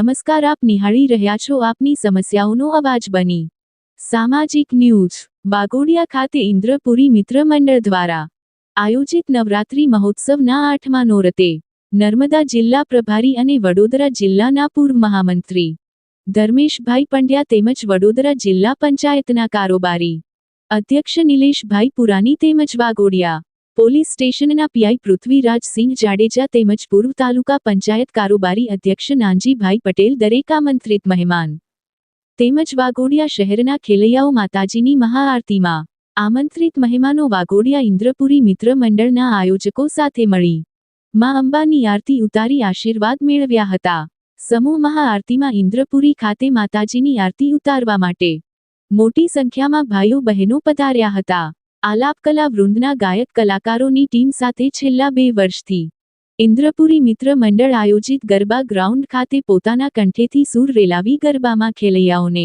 નમસ્કાર, આપ નિહાળી રહ્યા છો આપની સમસ્યાઓનો અવાજ બની. સામાજિક ન્યૂઝ બાગોડિયા ખાતે ઇન્દ્રપુરી મિત્ર મંડળ દ્વારા આયોજિત નવરાત્રી મહોત્સવના આઠમા નોરતે નર્મદા જિલ્લા પ્રભારી અને વડોદરા જિલ્લાના પૂર્વ મહામંત્રી ધર્મેશભાઈ પંડ્યા તેમજ વડોદરા જિલ્લા પંચાયતના કારોબારી અધ્યક્ષ નિલેશભાઈ પુરાની તેમજ વાઘોડિયા પોલીસ સ્ટેશનના પીઆઈ પૃથ્વીરાજસિંહ જાડેજા તેમજ પૂર્વ તાલુકા પંચાયત કારોબારી અધ્યક્ષ નાનજીભાઈ પટેલ દરેક આમંત્રિત મહેમાન. તેમજ વાઘોડિયા શહેરના ખેલૈયાઓ માતાજીની મહાઆરતીમાં આમંત્રિત મહેમાનો વાઘોડિયા ઇન્દ્રપુરી મિત્ર મંડળના આયોજકો સાથે મળી. મા અંબાની આરતી ઉતારી આશીર્વાદ મેળવ્યા હતા. સમૂહ મહાઆરતીમાં ઇન્દ્રપુરી ખાતે માતાજીની આરતી ઉતારવા માટે મોટી સંખ્યામાં ભાઈઓ બહેનો પધાર્યા હતા. આલાપ કલા વૃંદના ગાયક કલાકારોની ટીમ સાથે છેલ્લા બે વર્ષથી ઇન્દ્રપુરી મિત્ર મંડળ આયોજિત ગરબા ગ્રાઉન્ડ ખાતે પોતાના કંઠેથી સૂર રેલાવી ગરબામાં ખેલૈયાઓને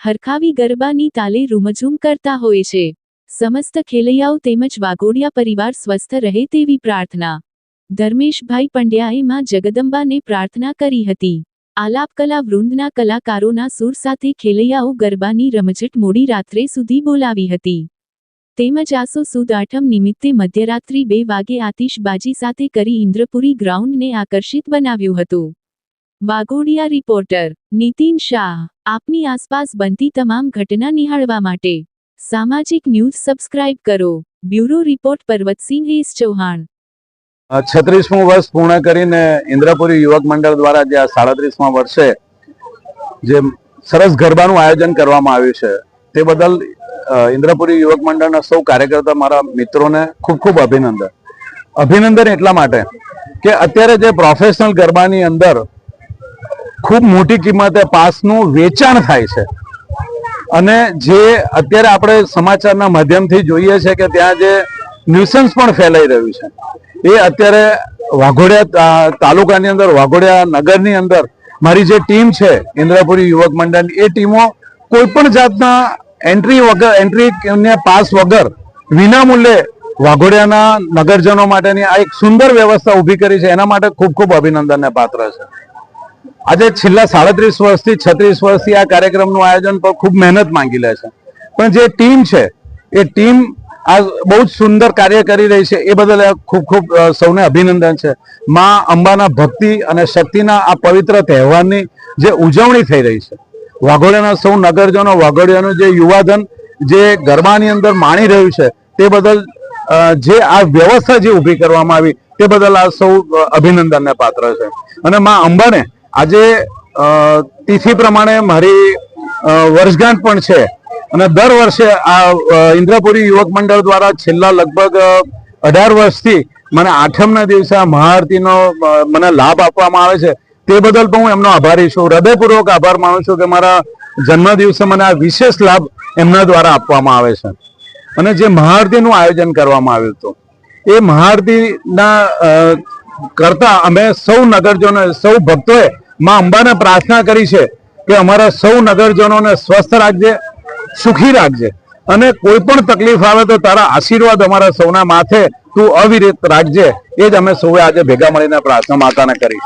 હરખાવી ગરબાની તાલે રૂમઝૂમ કરતા હોય છે. સમસ્ત ખેલૈયાઓ તેમજ વાઘોડિયા પરિવાર સ્વસ્થ રહે તેવી પ્રાર્થના ધર્મેશભાઈ પંડ્યાએ માં જગદંબાને પ્રાર્થના કરી હતી. આલાપકલા વૃંદના કલાકારોના સૂર સાથે ખેલૈયાઓ ગરબાની રમઝટ મોડી રાત્રે સુધી બોલાવી હતી. તેમજ આસો સુદ આઠમ નિમિત્તે મધ્યરાત્રિ બે વાગે આતિશબાજી સાથે કરી ઇન્દ્રપુરી ગ્રાઉન્ડને આકર્ષિત બનાવ્યું હતું. વાઘોડિયા રિપોર્ટર, નીતિન શાહ, આપની આસપાસ બનતી તમામ ઘટના નિહાળવા માટે. સામાજિક ન્યૂઝ સબસ્ક્રાઇબ કરો. Bureau report Parvatsinh S Chauhan. છત્રીસમું વર્ષ પૂર્ણ કરીને ઇન્દ્રપુરી યુવક મંડળ દ્વારા જે આ સાડત્રીસમા વર્ષે જે સરસ ગરબાનું આયોજન કરવામાં આવ્યું છે, તે બદલ ઇન્દ્રપુરી યુવક મંડળના સૌ કાર્યકર્તા મારા મિત્રોને ખૂબ ખૂબ અભિનંદન. અભિનંદન એટલા માટે કે અત્યારે જે પ્રોફેશનલ ગરબાની અંદર ખૂબ મોટી કિંમતે પાસનું વેચાણ થાય છે. અને જે અત્યારે આપણે સમાચારના માધ્યમથી જોઈએ છે કે ત્યાં જે ન્યુસન્સ પણ ફેલાઈ રહ્યું છે. એ અત્યારે વાઘોડિયા તાલુકાની અંદર, વાઘોડિયા નગરની અંદર મારી જે ટીમ છે, ઇન્દ્રપુરી યુવક મંડળની, એ ટીમો કોઈ પણ જાતના એન્ટ્રી વગર એન્ટ્રી પાસ વગર વિના મૂલ્યે વાઘોડિયાના નગરજનો માટેની આ એક સુંદર વ્યવસ્થા ઊભી કરી છે. એના માટે ખૂબ ખૂબ અભિનંદનને પાત્ર છે. આજે છેલ્લા સાડત્રીસ વર્ષથી છત્રીસ વર્ષથી આ કાર્યક્રમનું આયોજન પર ખૂબ મહેનત માંગી લે છે. પણ જે ટીમ છે, એ ટીમ આ બહુ જ સુંદર કાર્ય કરી રહી છે. એ બદલ ખૂબ ખૂબ સૌને અભિનંદન છે. માં અંબાના ભક્તિ અને શક્તિના આ પવિત્ર તહેવારની જે ઉજવણી થઈ રહી છે વાઘોડિયાના સૌ નગરજનો, વાઘોડિયાનું જે યુવાધન જે ગરબાની અંદર માણી રહ્યું છે, તે બદલ જે આ વ્યવસ્થા જે ઊભી કરવામાં આવી, તે બદલ આ સૌ અભિનંદનને પાત્ર છે. અને માં અંબાને આજે તિથિ પ્રમાણે મારી વર્ષગાંઠ પણ છે. અને દર વર્ષે આ ઇન્દ્રપુરી યુવક મંડળ દ્વારા છેલ્લા લગભગ અઢાર વર્ષથી મને આઠમના દિવસે આ મહાઆરતીનો મને લાભ આપવામાં આવે છે. તે બદલ પણ હું એમનો આભારી છું. હૃદયપૂર્વક આભાર માનું છું કે મારા જન્મ દિવસે મને આ વિશેષ લાભ એમના દ્વારા આપવામાં આવે છે. અને જે મહાઆરતીનું આયોજન કરવામાં આવ્યું હતું. એ મહાઆરતીના કરતા અમે સૌ નગરજનો, સૌ ભક્તોએ માં અંબાને પ્રાર્થના કરી છે કે અમારા સૌ નગરજનોને સ્વસ્થ રાખજે, સુખી રાખજે. અને કોઈ પણ તકલીફ આવે તો તારા આશીર્વાદ અમારા સૌના માથે તું અવિરત રાખજે. એ જ અમે સૌએ આજે ભેગા મળીને પ્રાર્થના માતાને કરી